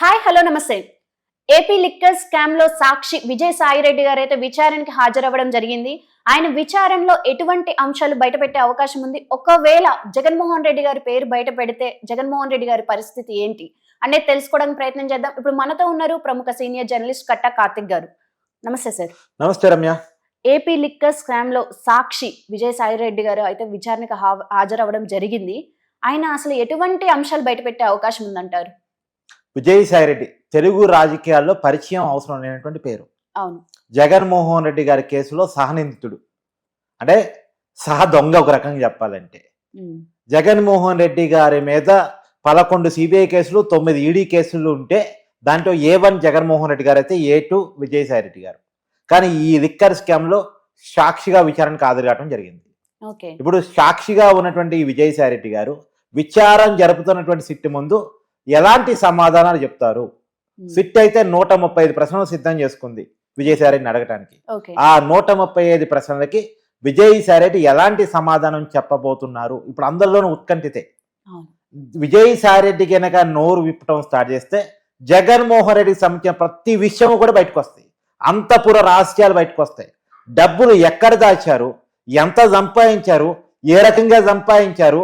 Hi hello నమస్తే. AP liquor స్కామ్లో సాక్షి విజయ్ సాయిరెడ్డి గారు అయితే విచారణకి హాజరవ్వడం జరిగింది. ఆయన విచారణలో ఎటువంటి అంశాలు బయటపెట్టే అవకాశం ఉంది? ఒకవేళ జగన్మోహన్ రెడ్డి గారి పేరు బయట పెడితే జగన్మోహన్ రెడ్డి గారి పరిస్థితి ఏంటి? అనేది తెలుసుకోవడానికి ప్రయత్నం చేద్దాం. ఇప్పుడు మనతో ఉన్నారు ప్రముఖ సీనియర్ జర్నలిస్ట్ కట్టా కార్తిక్ గారు. నమస్తే సార్. నమస్తే రమ్య. ఏపీ లిక్కర్ స్కామ్లో సాక్షి విజయ్ సాయిరెడ్డి గారు అయితే విచారణకు హాజరవ్వడం జరిగింది. ఆయన అసలు ఎటువంటి అంశాలు బయటపెట్టే అవకాశం ఉందంటారు? విజయసాయి రెడ్డి తెలుగు రాజకీయాల్లో పరిచయం అవసరం లేనటువంటి పేరు. అవును. జగన్మోహన్ రెడ్డి గారి కేసులో సహనిందితుడు. అంటే సహ దొంగ ఒక రకంగా చెప్పాలంటే. జగన్మోహన్ రెడ్డి గారి మీద పదకొండు సిబిఐ కేసులు తొమ్మిది ఈడీ కేసులు ఉంటే దాంట్లో ఏ వన్ జగన్మోహన్ రెడ్డి గారు అయితే ఏ టూ విజయసాయి రెడ్డి గారు. కానీ ఈ లిక్కర్ స్కామ్లో సాక్షిగా విచారణకు హాజరు కావడం జరిగింది. ఇప్పుడు సాక్షిగా ఉన్నటువంటి విజయసాయి రెడ్డి గారు విచారం జరుపుతున్నటువంటి సిట్టు ముందు ఎలాంటి సమాధానాలు చెప్తారు? సిట్ అయితే నూట ముప్పై ఐదు ప్రశ్నలు సిద్ధం చేసుకుంది విజయసాయి రెడ్డిని అడగటానికి. ఆ నూట ముప్పై ఐదు ప్రశ్నలకి విజయసాయి రెడ్డి ఎలాంటి సమాధానం చెప్పబోతున్నారు? ఇప్పుడు అందరిలోనూ ఉత్కంఠితే. అవును. విజయసాయి రెడ్డి కనుక నోరు విప్పటం స్టార్ట్ చేస్తే జగన్మోహన్ రెడ్డికి సంబంధించిన ప్రతి విషయం కూడా బయటకు వస్తాయి అంతపుర రహస్యాలు బయటకు వస్తాయి డబ్బులు ఎక్కడ దాచారు? ఎంత సంపాదించారు? ఏ రకంగా సంపాదించారు?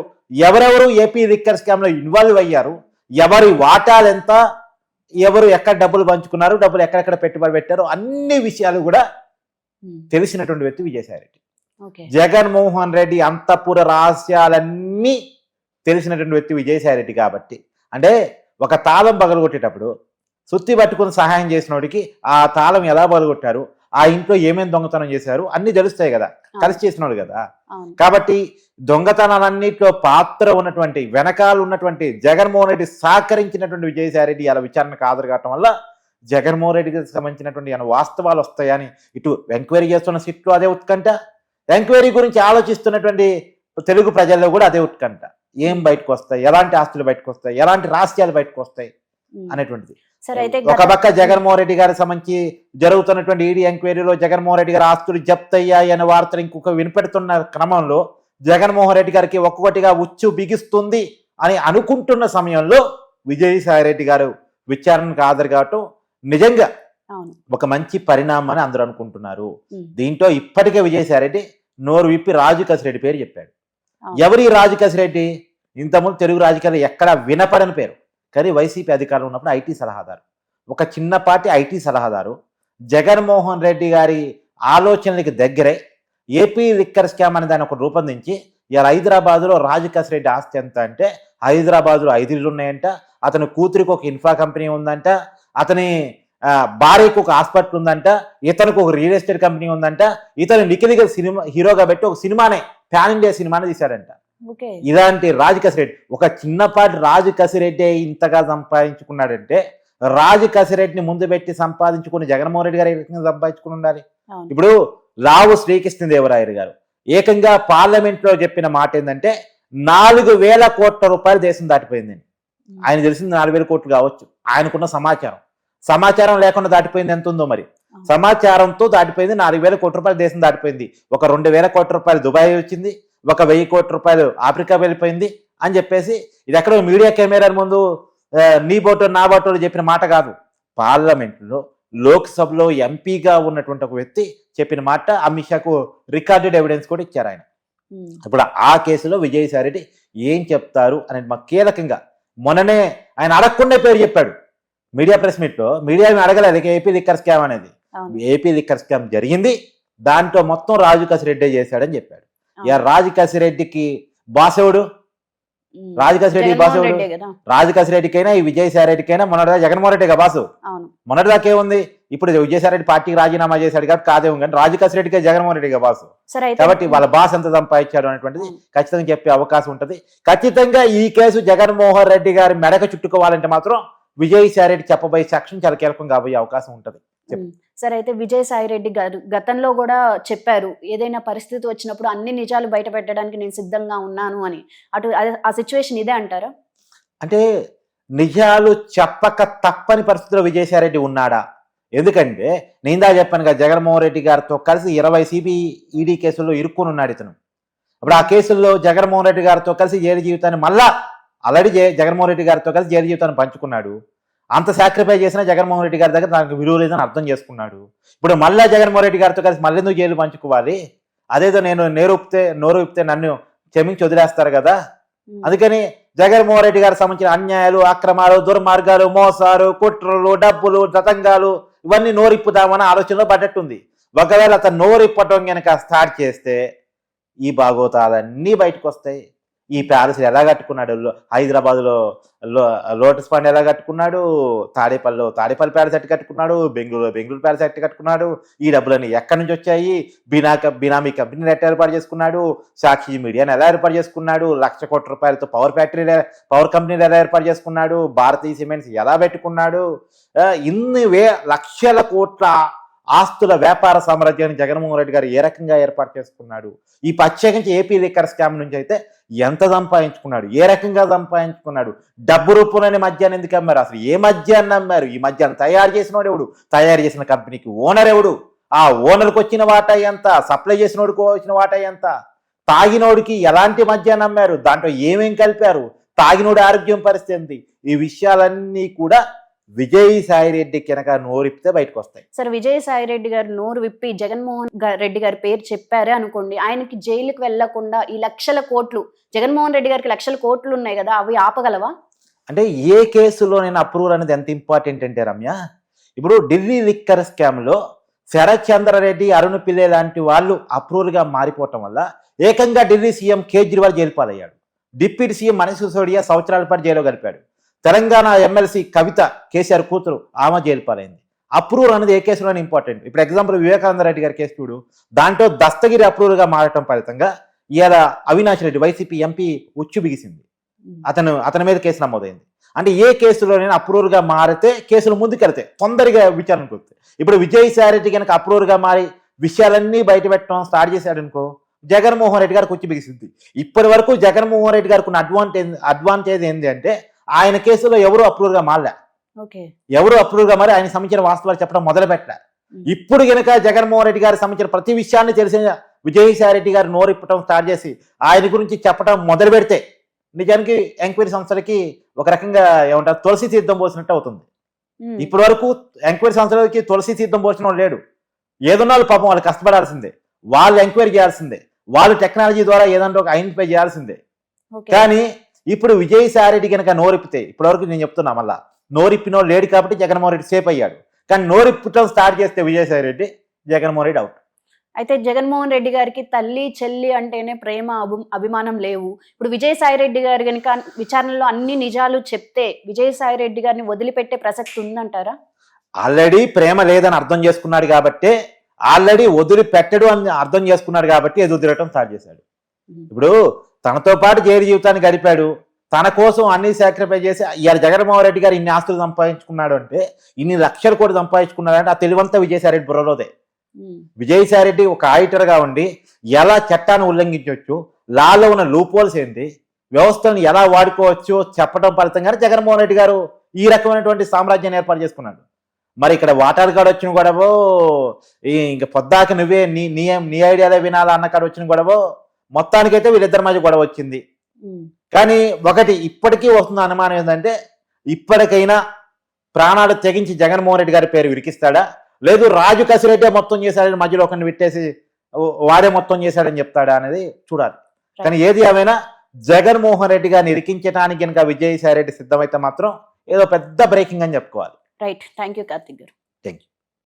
ఎవరెవరు ఏపీ లిక్కర్ స్కామ్లో ఇన్వాల్వ్ అయ్యారు? ఎవరి వాటాలు ఎంత ఎవరు ఎక్కడ డబ్బులు పంచుకున్నారు డబ్బులు ఎక్కడెక్కడ పెట్టుబడి పెట్టారు అన్ని విషయాలు కూడా ఉమ్, తెలిసినటువంటి వ్యక్తి విజయసాయి రెడ్డి ఓకే. జగన్మోహన్ రెడ్డి అంతపుర రహస్యాలన్నీ తెలిసినటువంటి వ్యక్తి విజయసాయి రెడ్డి కాబట్టి. అంటే ఒక తాళం పగలగొట్టేటప్పుడు సుత్తి పట్టుకుని సహాయం చేసినోడికి ఆ తాళం ఎలా పగలగొట్టారు? ఆ ఇంట్లో ఏమేమి దొంగతనం చేశారు అన్ని తెలుస్తాయి కదా. కలిసి చేసినోడు కదా. కాబట్టి దొంగతనాలన్నింటిలో పాత్ర ఉన్నటువంటి వెనకాల ఉన్నటువంటి జగన్మోహన్ రెడ్డి సహకరించినటువంటి విజయసాయి రెడ్డి అలా విచారణకు హాజరు కావటం వల్ల జగన్మోహన్ రెడ్డికి సంబంధించినటువంటి ఏమైనా వాస్తవాలు వస్తాయని ఇటు ఎంక్వైరీ చేస్తున్న సిట్లు అదే ఉత్కంఠ. ఎంక్వైరీ గురించి ఆలోచిస్తున్నటువంటి తెలుగు ప్రజల్లో కూడా అదే ఉత్కంఠ. ఏం బయటకు వస్తాయి? ఎలాంటి ఆస్తులు బయటకు వస్తాయి? ఎలాంటి రహస్యాలు బయటకు వస్తాయి. అనేటువంటిది. ఒక పక్క జగన్మోహన్ రెడ్డి గారికి సంబంధించి జరుగుతున్నటువంటి ఈడీ ఎంక్వైరీలో జగన్మోహన్ రెడ్డి గారి ఆస్తులు జప్తయ్యాయి అనే వార్తలు ఇంకొక వినిపెడుతున్న క్రమంలో జగన్మోహన్ రెడ్డి గారికి ఒక్కొక్కటిగా ఉచ్చు బిగిస్తుంది అని అనుకుంటున్న సమయంలో విజయసాయి రెడ్డి గారు విచారణకు హాజరు కావటం నిజంగా ఒక మంచి పరిణామం అని అందరూ అనుకుంటున్నారు. దీంట్లో ఇప్పటికే విజయసాయి రెడ్డి నోరు విప్పి రాజు కసిరెడ్డి పేరు చెప్పాడు. ఎవరి రాజు కసిరెడ్డి? ఇంతకుముందు తెలుగు రాజకీయాలు ఎక్కడ వినపడని పేరు. కానీ వైసీపీ అధికారంలో ఉన్నప్పుడు ఐటీ సలహాదారు. ఒక చిన్నపాటి ఐటీ సలహాదారు. జగన్మోహన్ రెడ్డి గారి ఆలోచనలకి దగ్గరే ఏపీ లిక్కర్ స్కామ్ అనే దాన్ని ఒక రూపొందించి ఇలా హైదరాబాద్లో రాజకాస్ రెడ్డి ఆస్తి ఎంత అంటే హైదరాబాద్లో ఐదు ఇళ్ళు ఉన్నాయంట అతని కూతురికి ఒక ఇన్ఫా కంపెనీ ఉందంట అతని భార్యకు ఒక హాస్పిటల్ ఉందంట ఇతనికి ఒక రియల్ ఎస్టేట్ కంపెనీ ఉందంట ఇతను నిఖిలిగా సినిమా హీరోగా పెట్టి ఒక సినిమానే ప్యాన్ ఇండియా సినిమానే తీశాడంట. ఇలాంటి రాజు కసిరెడ్డి ఒక చిన్నపాటి రాజు కసిరెడ్డి ఇంతగా సంపాదించుకున్నాడంటే రాజు కసిరెడ్డిని ముందు పెట్టి సంపాదించుకుని జగన్మోహన్ రెడ్డి గారు సంపాదించుకుని ఉండాలి. ఇప్పుడు లావు శ్రీకృష్ణదేవరాయలు గారు ఏకంగా పార్లమెంట్లో చెప్పిన మాట ఏంటంటే నాలుగు వేల కోట్ల రూపాయలు దేశం దాటిపోయిందని ఆయన తెలిసింది నాలుగు వేల కోట్లు కావచ్చు. ఆయనకున్న సమాచారం. సమాచారం లేకుండా దాటిపోయింది ఎంత ఉందో మరి. సమాచారంతో దాటిపోయింది నాలుగు వేల కోట్ల రూపాయలు దేశం దాటిపోయింది. ఒక రెండు వేల కోట్ల రూపాయలు దుబాయ్ వచ్చింది. ఒక వెయ్యి కోట్ల రూపాయలు ఆఫ్రికా వెళ్ళిపోయింది అని చెప్పేసి ఇది ఎక్కడో మీడియా కెమెరా ముందు నీ బోటు నా బోటు చెప్పిన మాట కాదు. పార్లమెంట్లో లోక్సభలో ఎంపీగా ఉన్నటువంటి ఒక వ్యక్తి చెప్పిన మాట అమిత్ షాకు రికార్డెడ్ ఎవిడెన్స్ కూడా ఇచ్చారు ఆయన. ఇప్పుడు ఆ కేసులో విజయసాయి రెడ్డి ఏం చెప్తారు అనేది మాకు కీలకంగా మొన్ననే ఆయన అడగకుండా పేరు చెప్పాడు. మీడియా ప్రెస్ మీట్లో మీడియా అడగలేదు ఏపీ లిక్కర్ స్కామ్ అనేది. ఏపీ లిక్కర్ స్కామ్ జరిగింది దాంట్లో మొత్తం రాజు కసిరెడ్డి చేశాడని చెప్పాడు. ఇక అవును. రాజు కసిరెడ్డికి బాసవుడు ఉమ్, రాజు కసిరెడ్డి జగన్మోహన్ బాసవుడు రెడ్డే కదా. రాజు కసిరెడ్డికైనా ఈ విజయసాయి రెడ్డికైనా మొన్నటిదా జగన్మోహన్ రెడ్డి బాసు మొన్నటిదాకా ఏముంది? ఇప్పుడు విజయసాయి రెడ్డి పార్టీకి రాజీనామా చేశాడు కాబట్టి కాదేమో కానీ రాజు కసిరెడ్డికే జగన్మోహన్ రెడ్డిగా బాసు కాబట్టి వాళ్ళ బాస్ ఎంత సంపాదించాడు అనేటువంటిది. ఖచ్చితంగా చెప్పే అవకాశం ఉంటది. ఖచ్చితంగా ఈ కేసు జగన్మోహన్ రెడ్డి గారి మెడకు చుట్టుకోవాలంటే మాత్రం విజయసాయి రెడ్డి చెప్పబోయే సాక్ష్యం చాలా కీలకం కాబోయే అవకాశం ఉంటది. సరే అయితే విజయ్ సాయి రెడ్డి గారు గతంలో కూడా చెప్పారు ఏదైనా పరిస్థితి వచ్చినప్పుడు అన్ని నిజాలు బయట పెట్టడానికి నేను సిద్ధంగా ఉన్నాను అని. అటు ఆ సిచ్యువేషన్ ఇదే అంటారా? అంటే నిజాలు చెప్పక తప్పని పరిస్థితిలో విజయసాయి రెడ్డి ఉన్నాడా? ఎందుకంటే నేందా చెప్పాను కదా జగన్మోహన్ రెడ్డి గారితో కలిసి ఇరవై సిబి ఈడీ కేసుల్లో ఇరుక్కుని ఉన్నాడు ఇతను. ఇప్పుడు ఆ కేసుల్లో జగన్మోహన్ రెడ్డి గారితో కలిసి జైలు జీవితాన్ని మళ్ళా ఆల్రెడీ జగన్మోహన్ రెడ్డి గారితో కలిసి జైలు జీవితాన్ని పంచుకున్నాడు. అంత సాక్రిఫైస్ చేసిన జగన్మోహన్ రెడ్డి గారి దగ్గర నాకు విలువ లేదని అర్థం చేసుకున్నాడు. ఇప్పుడు మళ్ళా జగన్మోహన్ రెడ్డి గారితో కలిసి మళ్ళీ ఎందుకు జైలు పంచుకోవాలి? అదేదో నేను నేరూపితే నోరు విప్తే నన్ను క్షమించి వదిలేస్తారు కదా? అందుకని జగన్మోహన్ రెడ్డి గారికి సంబంధించిన అన్యాయాలు అక్రమాలు దుర్మార్గాలు మోసాలు కుట్రలు డబ్బులు జతంగాలు ఇవన్నీ నోరిప్పుదామని ఆలోచనలో పడ్డట్టుంది. ఒకవేళ అతను నోరిప్పటం కనుక స్టార్ట్ చేస్తే ఈ భాగవతాలన్నీ బయటకు వస్తాయి ఈ ప్యాలెస్ ఎలా కట్టుకున్నాడు? హైదరాబాద్లో లో- లోటస్ పాండ్ ఎలా కట్టుకున్నాడు? తాడేపల్లిలో తాడేపల్లి ప్యాలెస్ ఎట్టు కట్టుకున్నాడు? బెంగళూరులో బెంగళూరు ప్యాలెస్ ఎట్టు కట్టుకున్నాడు? ఈ డబ్బులన్నీ ఎక్కడి నుంచి వచ్చాయి? బినా బినామీ కంపెనీని ఎట్లా ఏర్పాటు చేసుకున్నాడు? సాక్షి మీడియాని ఎలా ఏర్పాటు చేసుకున్నాడు? లక్ష కోట్ల రూపాయలతో పవర్ ఫ్యాక్టరీ పవర్ కంపెనీలు ఎలా ఏర్పాటు చేసుకున్నాడు? భారతీయ సిమెంట్స్ ఎలా పెట్టుకున్నాడు? ఇన్ని వే లక్షల కోట్ల ఆస్తుల వ్యాపార సామ్రాజ్యాన్ని జగన్మోహన్ రెడ్డి గారు ఏ రకంగా ఏర్పాటు చేసుకున్నాడు? ఈ ప్రత్యేకించి ఏపీ లిక్కర్ స్కామ్ నుంచి అయితే ఎంత సంపాదించుకున్నాడు? ఏ రకంగా సంపాదించుకున్నాడు? డబ్బు రూపంలోనే మద్యాన్ని ఎందుకు అమ్మారు? అసలు ఏ మద్యాన్ని అమ్మారు? ఈ మద్యాన్ని తయారు చేసినోడు ఎవడు? తయారు చేసిన కంపెనీకి ఓనర్ ఎవడు? ఆ ఓనర్కి వచ్చిన వాటా ఎంత? సప్లై చేసినోడికి వచ్చిన వాటా ఎంత? తాగినోడికి ఎలాంటి మద్యాన్ని అమ్మారు? దాంట్లో ఏమేం కలిపారు? తాగినోడి ఆరోగ్యం పరిస్థితి ఈ విషయాలన్నీ కూడా విజయసాయి రెడ్డి కనుక నోరిపితే బయటకు వస్తాయి సరే విజయసాయి రెడ్డి గారు నోరు విప్పి జగన్మోహన్ రెడ్డి గారి పేరు చెప్పారే అనుకోండి ఆయనకి జైలుకి వెళ్ళకుండా ఈ లక్షల కోట్లు జగన్మోహన్ రెడ్డి గారికి లక్షల కోట్లు ఉన్నాయి కదా అవి ఆపగలవా? అంటే ఏ కేసులో నేను అప్రూవల్ అనేది ఎంత ఇంపార్టెంట్ అంటే రమ్య ఇప్పుడు ఢిల్లీ లిక్కర్ స్కామ్లో శరత్ చంద్రారెడ్డి అరుణ్ పిల్లే లాంటి వాళ్ళు అప్రూవల్గా మారిపోవటం వల్ల ఏకంగా ఢిల్లీ సీఎం కేజ్రీవాల్ జైలు పాలయ్యాడు. డిప్యూటీ సీఎం మనీష్ సిసోడియా సంవత్సరాల పాటు జైల్లో గడిపాడు. తెలంగాణ ఎమ్మెల్సీ కవిత కేసీఆర్ కూతురు ఆమె జైలు పాలైంది. అప్రూవల్ అనేది ఏ కేసులోనే ఇంపార్టెంట్. ఇప్పుడు ఎగ్జాంపుల్ వివేకానంద రెడ్డి గారి కేసు చూడు. దాంట్లో దస్తగిరి అప్రూవల్గా మారటం ఫలితంగా ఇవాళ అవినాష్ రెడ్డి వైసీపీ ఎంపీ ఉచ్చు బిగిసింది. అతను అతని మీద కేసు నమోదైంది. అంటే ఏ కేసులోనైనా అప్రూవల్గా మారితే కేసులు ముందుకెళ్తాయి తొందరగా విచారణకు వస్తాయి ఇప్పుడు విజయసాయి రెడ్డి కనుక అప్రూవల్గా మారి విషయాలన్నీ బయట పెట్టడం స్టార్ట్ చేశాడు అనుకో జగన్మోహన్ రెడ్డి గారికి వచ్చి బిగిసింది. ఇప్పటి వరకు జగన్మోహన్ రెడ్డి గారికి ఉన్న అడ్వాంటేజ్ అడ్వాంటేజ్ ఏంటి అంటే ఆయన కేసులో ఎవరు అప్రూవల్గా మారలే. ఓకే. ఎవరు అప్రూవల్గా మారి ఆయన సంబంధించిన వాస్తవాలు చెప్పడం మొదలు పెట్టలే ఇప్పుడు గనక జగన్మోహన్ రెడ్డి గారికి సంబంధించిన ప్రతి విషయాన్ని తెలిసిన విజయసాయి రెడ్డి గారు నోరిప్పటం స్టార్ట్ చేసి ఆయన గురించి చెప్పడం మొదలు పెడితే నిజానికి ఎంక్వైరీ సంస్థలకి ఒక రకంగా ఏమంటారు తులసి తీర్థం పోసినట్టు అవుతుంది. ఇప్పటి వరకు ఎంక్వైరీ సంస్థలకి తులసి తీర్థం పోసిన లేడు. ఏదన్నా పాపం వాళ్ళు కష్టపడాల్సిందే. వాళ్ళు ఎంక్వైరీ చేయాల్సిందే. వాళ్ళు టెక్నాలజీ ద్వారా ఏదంటే ఒక ఐడెంటిఫై చేయాల్సిందే. కానీ ఇప్పుడు విజయసాయి రెడ్డి కనుక నోరిప్పితే ఇప్పటి వరకు నేను చెప్తున్నా మళ్ళా నోరిప్పినో లేడు కాబట్టి జగన్మోహన్ రెడ్డి సేఫ్ అయ్యాడు. కానీ నోరిప్పటం స్టార్ట్ చేస్తే విజయసాయి రెడ్డి జగన్మోహన్ రెడ్డి అవుట్. అయితే జగన్మోహన్ రెడ్డి గారికి తల్లి చెల్లి అంటేనే ప్రేమ అభి- అభిమానం లేవు. ఇప్పుడు విజయసాయి రెడ్డి గారు కనుక విచారణలో అన్ని నిజాలు చెప్తే విజయసాయి రెడ్డి గారిని వదిలిపెట్టే ప్రసక్తి ఉందంటారా? ఆల్రెడీ ప్రేమ లేదని అర్థం చేసుకున్నాడు కాబట్టి ఆల్రెడీ వదిలి పెట్టడు అని అర్థం చేసుకున్నాడు కాబట్టి ఎదురు తిరగటం స్టార్ట్ చేశాడు. ఇప్పుడు తనతో పాటు జైలు జీవితాన్ని గడిపాడు. తన కోసం అన్ని సాక్రిఫై చేసి ఇవాళ జగన్మోహన్ రెడ్డి గారు ఇన్ని ఆస్తులు సంపాదించుకున్నాడు అంటే ఇన్ని లక్షల కోటి సంపాదించుకున్నాడు అంటే ఆ తెలివంతా విజయసాయి రెడ్డి బుర్రలోదే. ఉమ్. విజయసాయి రెడ్డి ఒక ఆడిటర్గా ఉండి ఎలా చట్టాన్ని ఉల్లంఘించవచ్చు లాలో ఉన్న లూపోల్స్ ఏంటి వ్యవస్థను ఎలా వాడుకోవచ్చు చెప్పడం ఫలితంగానే జగన్మోహన్ రెడ్డి గారు ఈ రకమైనటువంటి సామ్రాజ్యాన్ని ఏర్పాటు చేసుకున్నాడు. మరి ఇక్కడ వాటాలు కాడ వచ్చిన గొడవో ఇంక పొద్దాక నువ్వే నీ నీ నీ ఐడియాలే వినాలా అన్న కాడ వచ్చిన గొడవో మొత్తానికైతే వీళ్ళిద్దరి మధ్య గొడవ వచ్చింది. కానీ ఒకటి ఇప్పటికీ వస్తున్న అనుమానం ఏంటంటే ఇప్పటికైనా ప్రాణాలు తెగించి జగన్మోహన్ రెడ్డి గారి పేరు విరికిస్తాడా? లేదు రాజు కసిరెడ్డే మొత్తం చేశాడని మధ్యలో ఒకరిని పెట్టేసి వాడే మొత్తం చేశాడని చెప్తాడా అనేది చూడాలి. కానీ ఏది ఏమైనా జగన్మోహన్ రెడ్డి గారిని ఇరికించడానికి కనుక విజయసాయి రెడ్డి సిద్ధమైతే మాత్రం ఏదో పెద్ద బ్రేకింగ్ అని చెప్పుకోవాలి. రైట్ థ్యాంక్ యూ కార్తిక్ గారు.